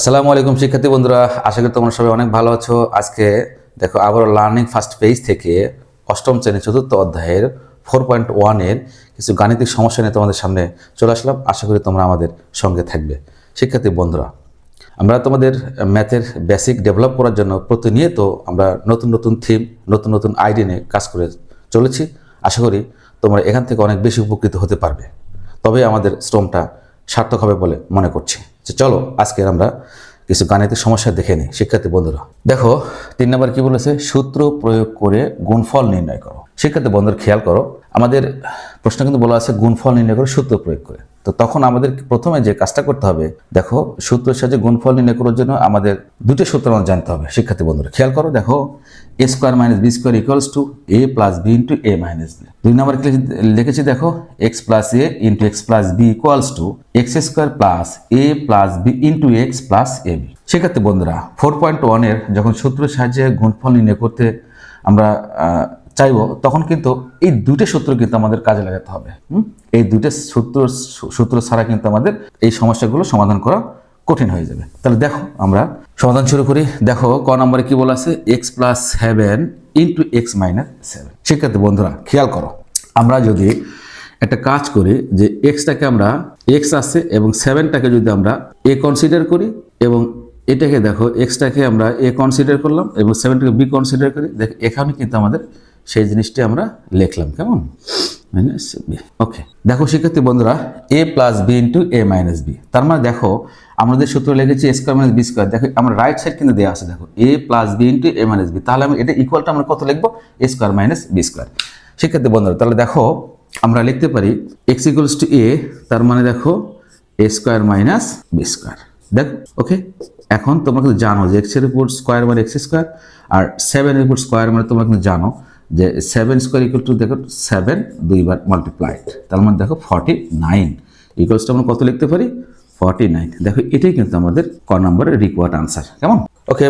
আসসালামু আলাইকুম শিক্ষার্থী বন্ধুরা, আশা করি তোমরা সবাই অনেক ভালো আছো। আজকে দেখো, আবার লার্নিং ফার্স্ট পেজ থেকে অষ্টম শ্রেণির চতুর্থ অধ্যায়ের ফোর পয়েন্ট ওয়ানের কিছু গাণিতিক সমস্যা নিয়ে তোমাদের সামনে চলে আসলাম। আশা করি তোমরা আমাদের সঙ্গে থাকবে। শিক্ষার্থী বন্ধুরা, আমরা তোমাদের ম্যাথের বেসিক ডেভেলপ করার জন্য প্রতিনিয়ত আমরা নতুন নতুন থিম নতুন নতুন আইডিয়া নিয়ে কাজ করে চলেছি। আশা করি তোমরা এখান থেকে অনেক বেশি উপকৃত হতে পারবে। তবে আমাদের শ্রমটা সার্থক হবে বলে মনে করছি। চলো আজকে আমরা কিছু গাণিতিক সমস্যা দেখে নিই। শিক্ষার্থী বন্ধুরা, দেখো, তিন নম্বর কি বলেছে? সূত্র প্রয়োগ করে গুণফল নির্ণয় করো। শিক্ষার্থী বন্ধুরা, খেয়াল করো। আমাদের প্রশ্ন কিন্তু বলা আছে, গুণফল নির্ণয় করে সূত্র প্রয়োগ করে। তো তখন আমাদের প্রথমে যে কাজটা করতে হবে, দেখো, সূত্রের সাহায্যে গুণফল নির্ণয় করার জন্য আমাদের দুটো সূত্র আমাদের জানতে হবে, শিক্ষার্থী বন্ধুরা। খেয়াল করো, দেখো a square minus b square equals to a plus b into a minus b দুই নম্বর লিখেছি দেখো x plus a into x plus b equals to x square plus a plus b into x plus a b সেক্ষেত্রে বন্ধুরা four point ওয়ানের যখন সূত্রের সাহায্যে গুণফল নির্ণয় করতে আমরা চাইব, তখন কিন্তু এই দুটো সূত্র কিন্তু আমাদের কাজে লাগাতে হবে? এই দুটো সূত্র সূত্র ছাড়া কিন্তু আমাদের এই সমস্যাগুলো সমাধান করা কঠিন হয়ে যাবে। তাহলে দেখো আমরা সমাধান শুরু করি। দেখো, ক নম্বরে কি বলা আছে? X plus seven into x minus seven শিক্ষার্থী বন্ধুরা, খেয়াল করো, আমরা যদি একটা কাজ করি যে এক্সটাকে আমরা এক্স আছে এবং সেভেনটাকে যদি আমরা এ কনসিডার করি এবং এটাকে দেখো এক্সটাকে আমরা এ কনসিডার করলাম এবং সেভেনটাকে বি কনসিডার করি, দেখ, এখানে কিন্তু আমাদের সেই জিনিসটি আমরা লিখলাম, কেমন? মাইনাস বি ওকে দেখো শিক্ষার্থী বন্ধুরা a plus b into a minus b তার মানে দেখো আমাদের সূত্র লেগেছে a square minus b square দেখো, আমার রাইট সাইড কিন্তু দেওয়া আছে, দেখো a plus b into a minus b তাহলে আমি এটা ইকুয়ালটা আমরা কত লিখব? A square minus b square শিক্ষার্থী বন্ধুরা, তাহলে দেখো, আমরা লিখতে পারি এক্স ইকুয়ালস টু এ তার মানে দেখো a square minus b square দেখো ওকে এখন তোমরা কিন্তু জানো যে এক্সের উপর স্কোয়ার মানে এক্স স্কোয়ার আর সেভেনের উপর স্কোয়ার মানে তোমরা কিন্তু জানো। যে সেভেন স্কোয়ার ইকুয়াল টু দেখো সেভেন দুইবার মাল্টিপ্লাইড তার মানে দেখো ফর্টি নাইন ইকুয়ালস আমরা কত লিখতে পারি? ফর্টি নাইন দেখো এটাই কিন্তু আমাদের ক নম্বরের রিকোয়ার্ড আনসার কেমন? ওকে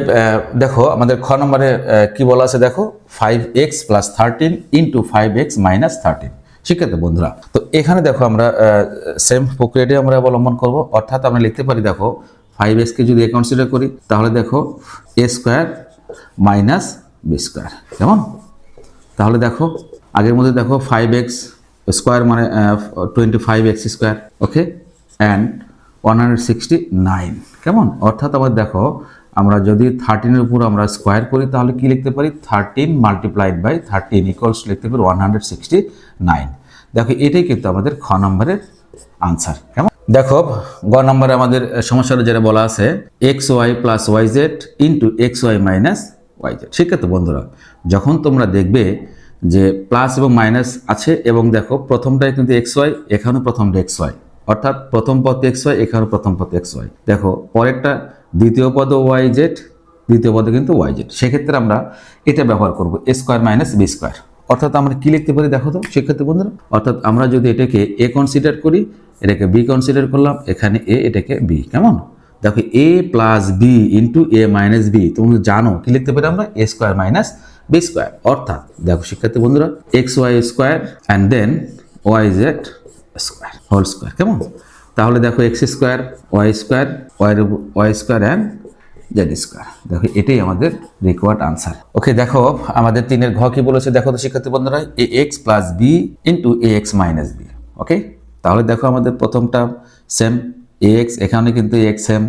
দেখো আমাদের খ নম্বরে কি বলা আছে দেখো? Five x plus thirteen into five x minus thirteen শিক্ষার্থী বন্ধুরা, তো এখানে দেখো আমরা সেম প্রক্রিয়াটি আমরা অবলম্বন করব, অর্থাৎ আমরা লিখতে পারি দেখো ফাইভ এক্সকে যদি কনসিডার করি, তাহলে দেখো a square minus b square কেমন? তাহলে দেখো, আগের মধ্যে দেখো ফাইভ এক্স স্কোয়ার মানে twenty five x square okay and one hundred sixty nine কেমন? অর্থাৎ আবার দেখো, আমরা যদি থার্টিনের উপর আমরা স্কোয়ার করি, তাহলে কি লিখতে পারি? Thirteen multiplied by thirteen equals লিখতে পারি ওয়ান হান্ড্রেড সিক্সটি নাইন দেখো, এটাই কিন্তু আমাদের খ নম্বরের আনসার কেমন? দেখো, গ নম্বরে আমাদের সমস্যাটা যেটা বলা আছে x y plus y z into x y minus y z আছে বন্ধুরা, যখন তোমরা দেখবে যে প্লাস এবং মাইনাস আছে এবং দেখো প্রথমটায় কিন্তু এক্স ওয়াই এখানেও প্রথমটা এক্স ওয়াই অর্থাৎ প্রথম পদ এক্স ওয়াই এখানেও প্রথম পদ এক্স ওয়াই দেখো, পরেরটা দ্বিতীয় পদ ওয়াই জেড দ্বিতীয় পদে কিন্তু ওয়াই জেড সেক্ষেত্রে আমরা এটা ব্যবহার করব a square minus b square অর্থাৎ আমরা কি লিখতে পারি দেখো তো শিক্ষার্থী বন্ধুরা, অর্থাৎ আমরা যদি এটাকে এ কনসিডার করি, এটাকে বি কনসিডার করলাম, এখানে এ এটাকে বি কেমন? দেখো a plus b into a minus b তুমি জানো, কি লিখতে পারি আমরা? A square minus b square অর্থাৎ, দেখো শিক্ষার্থী বন্ধুরা x y square and then y z square whole square কেমন? তাহলে দেখো x square y square y y square and z square দেখো, এটাই আমাদের রিকোয়ার্ড আনসার ওকে দেখো, আমাদের তিনের ঘ কি বলেছে? দেখো তো শিক্ষার্থী বন্ধুরা a x plus b into a x minus b okay তাহলে দেখো আমাদের প্রথমটা সেম এক্স এখানে কিন্তু এক্স সেম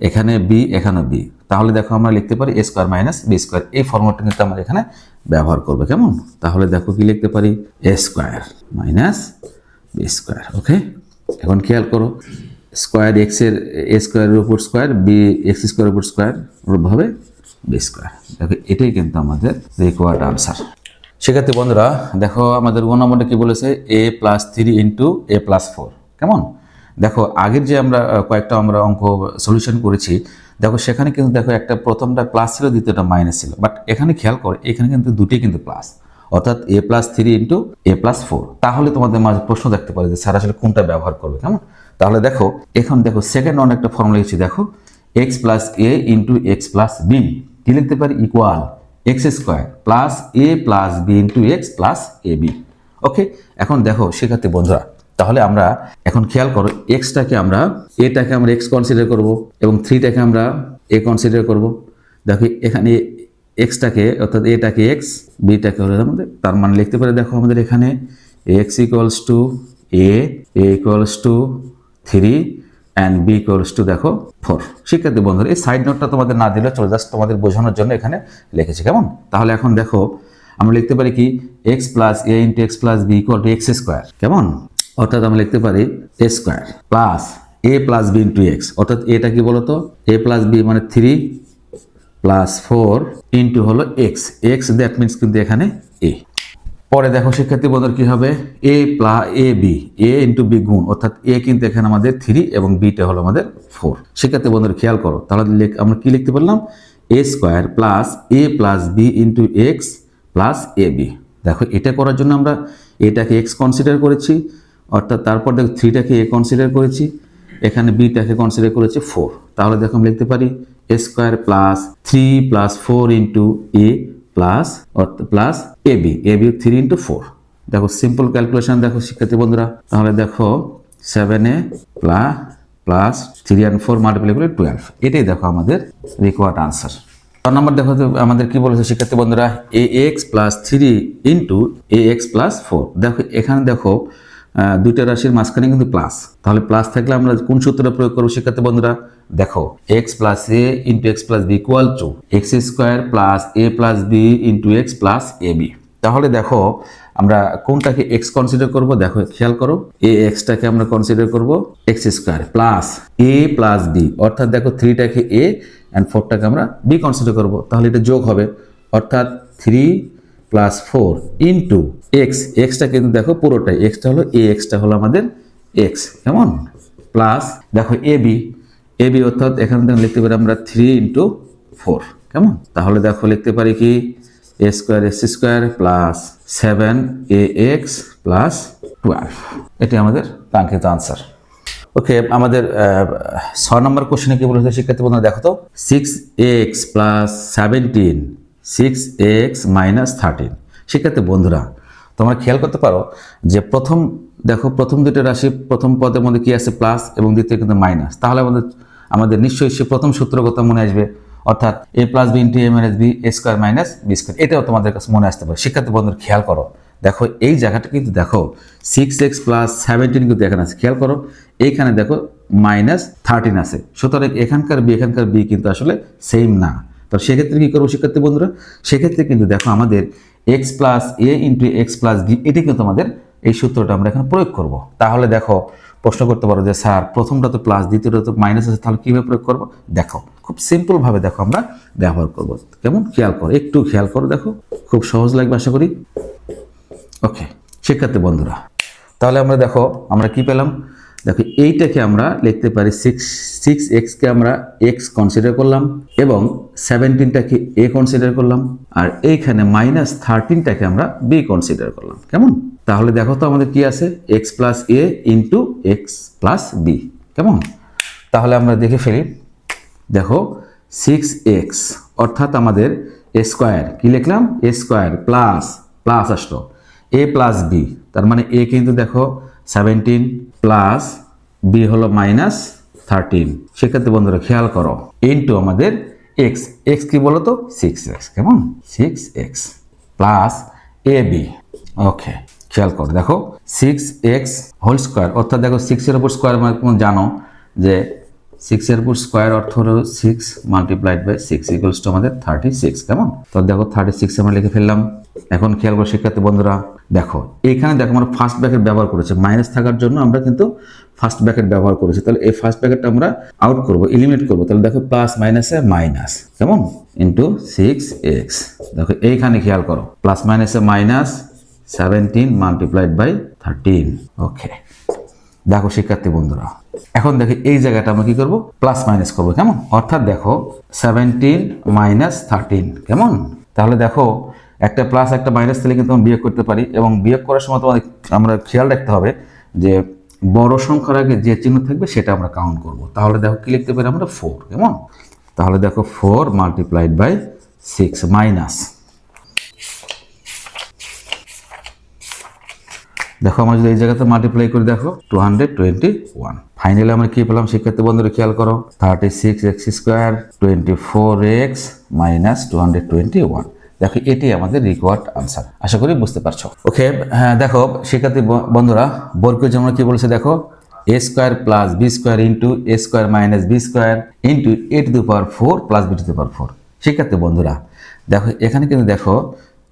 এখানে বি এখানে বি তাহলে দেখো আমরা লিখতে পারি a square minus b square এই ফর্মুলাটা কিন্তু আমরা এখানে ব্যবহার করব, কেমন? তাহলে দেখো কি লিখতে পারি? A square minus b square okay এখন খেয়াল করো স্কোয়ার এক্সের এ স্কোয়ারের উপর স্কোয়ার বি এক্স স্কোয়ারের উপর স্কোয়ার ওরভাবে বি স্কোয়ার দেখো, এটাই কিন্তু আমাদের রিকোয়ার্ড আনসার সেক্ষেত্রে বন্ধুরা, দেখো আমাদের গ নম্বরটা কি বলেছে? A plus three into a plus four কেমন? দেখো, আগের যে আমরা কয়েকটা আমরা অঙ্ক সলিউশন করেছি, দেখো সেখানে কিন্তু দেখো একটা প্রথমটা প্লাস ছিল, দ্বিতীয়টা মাইনাস ছিল। বাট এখানে খেয়াল করো, এখানে কিন্তু দুটি কিন্তু প্লাস অর্থাৎ a plus three into a plus four তাহলে তোমাদের মাঝে প্রশ্ন দেখতে পারে যে স্যার আসলে কোনটা ব্যবহার করবে, কেমন? তাহলে দেখো, এখন দেখো সেকেন্ড অন একটা ফর্মুলা লিখছি, দেখো। X plus a into x plus b কি লিখতে পারি? Equal x square plus a plus b into x plus a b okay এখন দেখো সেক্ষেত্রে বন্ধুরা তাহলে আমরা এখন খেয়াল করো এক্সটাকে আমরা এটাকে আমরা এক্স কনসিডার করব এবং থ্রিটাকে আমরা এ কনসিডার করব। দেখো এখানে এক্সটাকে অর্থাৎ এটাকে এক্স বিটাকে হলো আমাদের তার মানে লিখতে পারে দেখো আমাদের এখানে x equals to a equals to three and b equals to দেখো ফোর শিক্ষার্থী বন্ধুরা, এই সাইড নোটটা তোমাদের না দিলে চলে জাস্ট তোমাদের বোঝানোর জন্য এখানে লিখেছি, কেমন? তাহলে এখন দেখো, আমরা লিখতে পারি কি X plus A into X plus B equal to X square কেমন? অর্থাৎ আমরা লিখতে পারি A square plus A plus B into X অর্থাৎ এটা কি বলতো? এ প্লাস বি মানে থ্রি প্লাস ফোর ইন্টু হলো এক্স এক্স দ্যাট মিনস কিন্তু এখানে এ পরে দেখো শিক্ষার্থী বন্ধুর কি হবে? A plus a b a into b গুণ। অর্থাৎ এ কিন্তু এখানে আমাদের থ্রি এবং বিটা হলো আমাদের ফোর শিক্ষার্থী বন্ধুর, খেয়াল করো। তাহলে আমরা কি লিখতে পারলাম? A square plus a plus b into x plus a b দেখো এটা করার জন্য আমরা এটাকে এক্স কনসিডার করেছি। অর্থাৎ তারপর দেখো থ্রিটাকে এ কনসিডার করেছি, এখানে বিটাকে কনসিডার করেছি ফোর তাহলে দেখো আমি লিখতে পারি a square plus three plus four into a plus অর্থাৎ plus a b a b three into four দেখো সিম্পল ক্যালকুলেশন দেখো শিক্ষার্থী বন্ধুরা। তাহলে দেখো seven a plus plus three and four multiply করে টুয়েলভ এটাই দেখো আমাদের রিকোয়ার্ড আনসার চার নম্বর দেখো আমাদের কি বলেছে শিক্ষার্থী বন্ধুরা? A x plus three into a x plus four দেখো এখানে দেখো দুইটা রাশির মাঝখানে কিন্তু প্লাস তাহলে প্লাস থাকলে আমরা কোন সূত্রটা প্রয়োগ করব শিক্ষার্থী বন্ধুরা? দেখো x plus a into x plus b equal to x square plus a plus b into x plus a b তাহলে দেখো, আমরা কোনটাকে এক্স কনসিডার করব? দেখো, খেয়াল করো এ এক্সটাকে আমরা কনসিডার করব x square plus a plus b অর্থাৎ দেখো থ্রিটাকে এ অ্যান্ড ফোরটাকে আমরা বি কনসিডার করব। তাহলে এটা যোগ হবে। অর্থাৎ three plus four into x extra কিন্তু দেখো পুরোটাই এক্সটা হলো এ এক্সটা হলো আমাদের এক্স কেমন? প্লাস দেখো এ বি এ বি অর্থাৎ এখান থেকে লিখতে পারি আমরা থ্রি ইন্টু ফোর কেমন? তাহলে দেখো লিখতে পারি কি? A square x square plus seven a x plus twelve এটি আমাদের কাঙ্ক্ষিত আনসার ওকে আমাদের ছয় নম্বর কোশ্চেনে কি বলেছে শিক্ষার্থী বন্ধুরা? দেখো তো। Six x plus seventeen six x minus thirteen শিক্ষার্থী বন্ধুরা, তোমরা খেয়াল করতে পারো যে প্রথম, দেখো প্রথম দুটো রাশি, প্রথম পদের মধ্যে কি আছে? প্লাস এবং দ্বিতীয় কিন্তু মাইনাস তাহলে আমাদের আমাদের নিশ্চয়ই সে প্রথম সূত্র কথা মনে আসবে। অর্থাৎ a plus b into a minus b a square minus b square এটাও তোমাদের কাছে মনে আসতে পারে। শিক্ষার্থী বন্ধুরা, খেয়াল করো। দেখো, এই জায়গাটা কিন্তু দেখো সিক্স এক্স প্লাস সেভেন্টিন কিন্তু এখানে আছে। খেয়াল করো, এইখানে দেখো মাইনাস থার্টিন আছে। সুতরাং এখানকার বি এখানকার বি কিন্তু আসলে সেম না। তো সেক্ষেত্রে কী করব শিক্ষার্থী বন্ধুরা? সেক্ষেত্রে কিন্তু দেখো আমাদের x plus a into x plus d এটি কিন্তু আমাদের এই সূত্রটা আমরা এখানে প্রয়োগ করব। তাহলে দেখো, প্রশ্ন করতে পারো যে, স্যার, প্রথমটা তো প্লাস দ্বিতীয়টা তো মাইনাস আছে, তাহলে কীভাবে প্রয়োগ করব? দেখো, খুব সিম্পলভাবে দেখো আমরা ব্যবহার করব। কেমন? খেয়াল করো, একটু খেয়াল করো দেখো, খুব সহজ লাগবে আশা করি। ওকে শিক্ষার্থী বন্ধুরা, তাহলে আমরা দেখো, আমরা কি পেলাম? দেখো, এইটাকে আমরা লিখতে পারি সিক্স সিক্স এক্সকে আমরা এক্স কনসিডার করলাম এবং সেভেন্টিনটাকে এ কনসিডার করলাম আর এইখানে মাইনাস থার্টিনটাকে আমরা বি কনসিডার করলাম। কেমন? তাহলে দেখো তো আমাদের কি আছে? X plus a into x plus b কেমন? তাহলে আমরা দেখে ফেলি। দেখো সিক্স এক্স অর্থাৎ আমাদের এ স্কোয়ার কি লিখলাম? এ স্কোয়ার প্লাস প্লাস আসলো। এ প্লাস বি তার মানে এ কিন্তু দেখো সেভেন্টিন প্লাস বি হলো মাইনাস থার্টিন সেক্ষেত্রে বন্ধুরা খেয়াল করো ইন্টু আমাদের এক্স এক্স কি বলো তো সিক্স এক্স কেমন? Six x plus a b okay খেয়াল করো। দেখো সিক্স এক্স হোল স্কোয়ার অর্থাৎ দেখো সিক্সের ওপর স্কোয়ার মানে জানো যে সিক্সের উপর স্কোয়ার অর্থ হলো six multiplied by six equals to আমাদের থার্টি সিক্স কেমন? তো দেখো থার্টি সিক্স আমরা লিখে ফেললাম। এখন খেয়াল করো শিক্ষার্থী বন্ধুরা, দেখো এইখানে দেখো আমরা ফার্স্ট ব্র্যাকেট ব্যবহার করেছি। মাইনাস থাকার জন্য আমরা কিন্তু ফার্স্ট ব্র্যাকেট ব্যবহার করেছি। তাহলে এই ফার্স্ট ব্র্যাকেটটা আমরা আউট করব এলিমিনেট করব। তাহলে দেখো প্লাস মাইনাসে মাইনাস কেমন? ইন্টু সিক্স এক্স দেখো এইখানে খেয়াল করো প্লাস মাইনাসে minus seventeen multiplied by thirteen okay দেখো শিক্ষার্থী বন্ধুরা, এখন দেখো এই জায়গাটা আমরা কি করব? প্লাস মাইনাস করব, কেমন? অর্থাৎ দেখো সেভেন্টিন মাইনাস থার্টিন কেমন? তাহলে দেখো একটা প্লাস একটা মাইনাস দিলে কিন্তু আমরা বিয়োগ করতে পারি এবং বিয়োগ করার সময় তোমাদের আমরা খেয়াল রাখতে হবে যে বড় সংখ্যার আগে যে চিহ্ন থাকবে সেটা আমরা কাউন্ট করব। তাহলে দেখো কি লিখতে পারি আমরা? ফোর কেমন? তাহলে দেখো four multiplied by six minus দেখো, আমরা যদি এই জায়গাতে মাল্টিপ্লাই করে দেখো two hundred twenty one finally আমরা কি পেলাম? শিক্ষার্থী বন্ধুরা, খেয়াল করো thirty six x square twenty four x minus two hundred twenty one দেখো, এটি আমাদের রিকোয়ার্ড আনসার আশা করি বুঝতে পারছ। ওকে হ্যাঁ দেখো, শিক্ষার্থী বন্ধুরা বর্গের যেমন কি বলেছে, দেখো a square plus b square into a square minus b square into a to the power four plus b to the power four শিক্ষার্থী বন্ধুরা, দেখো, এখানে কিন্তু দেখো,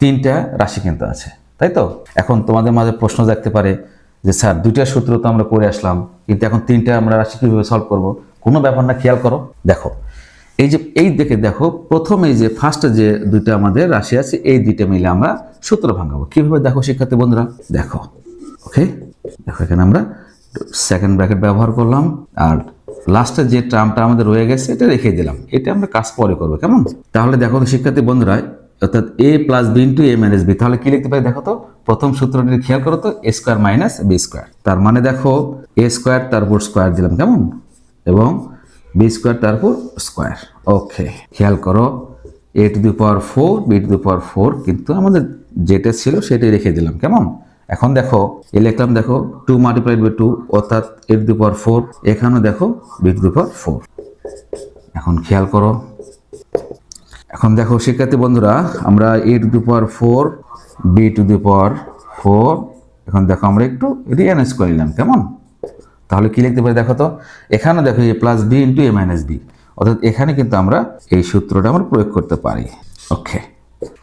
তিনটা রাশি কিন্তু আছে। তাই তো? এখন তোমাদের মাঝে প্রশ্ন দেখতে পারে যে, স্যার, দুইটা সূত্র তো আমরা করে আসলাম, কিন্তু এখন তিনটা আমরা রাশি কীভাবে সলভ করব? কোনো ব্যাপার না, খেয়াল করো। দেখো, এই যে, এই দেখে দেখো, প্রথম যে ফার্স্ট যে দুইটা আমাদের রাশি আছে, এই দুইটা মিলে আমরা সূত্র ভাঙাবো। কীভাবে? দেখো শিক্ষার্থী বন্ধুরা, দেখো ওকে দেখো এখানে আমরা সেকেন্ড ব্র্যাকেট ব্যবহার করলাম, আর লাস্টে যে টার্মটা আমাদের রয়ে গেছে, এটা রেখে দিলাম। এটা আমরা কাজ পরে করব, কেমন? তাহলে দেখো শিক্ষার্থী বন্ধুরা অর্থাৎ a plus b into a minus b তাহলে কি লিখতে পারি দেখো তো? প্রথম সূত্রটি খেয়াল করো তো a square minus b square তার মানে দেখো এ স্কোয়ার তারপর স্কোয়ার দিলাম, কেমন? এবং বি স্কোয়ার তারপর স্কোয়ার ওকে খেয়াল করো a to the power four b to the power four কিন্তু আমাদের যেটা ছিল সেটাই রেখে দিলাম, কেমন? এখন দেখো এ লিখলাম দেখো টু মাল্টিপ্লাইড বাই টু অর্থাৎ এ টু দি পাওয়ার ফোর এখানেও দেখো b to the power four এখন খেয়াল করো এখন দেখো, শিক্ষার্থী বন্ধুরা, আমরা a to the power four b to the power four এখন দেখো, আমরা একটু রিয়ানাইজ করে নিলাম, কেমন? তাহলে কী লিখতে পারি দেখো তো? এখানে দেখো a plus b into a minus b অর্থাৎ এখানে কিন্তু আমরা এই সূত্রটা আমরা প্রয়োগ করতে পারি। ওকে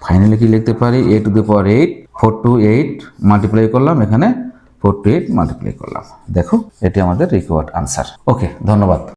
ফাইনালি কি লিখতে পারি? A to the power eight four to eight multiply করলাম, এখানে ফোর টু এইট মাল্টিপ্লাই করলাম। দেখো, এটি আমাদের রিকোয়ার্ড আনসার ওকে ধন্যবাদ।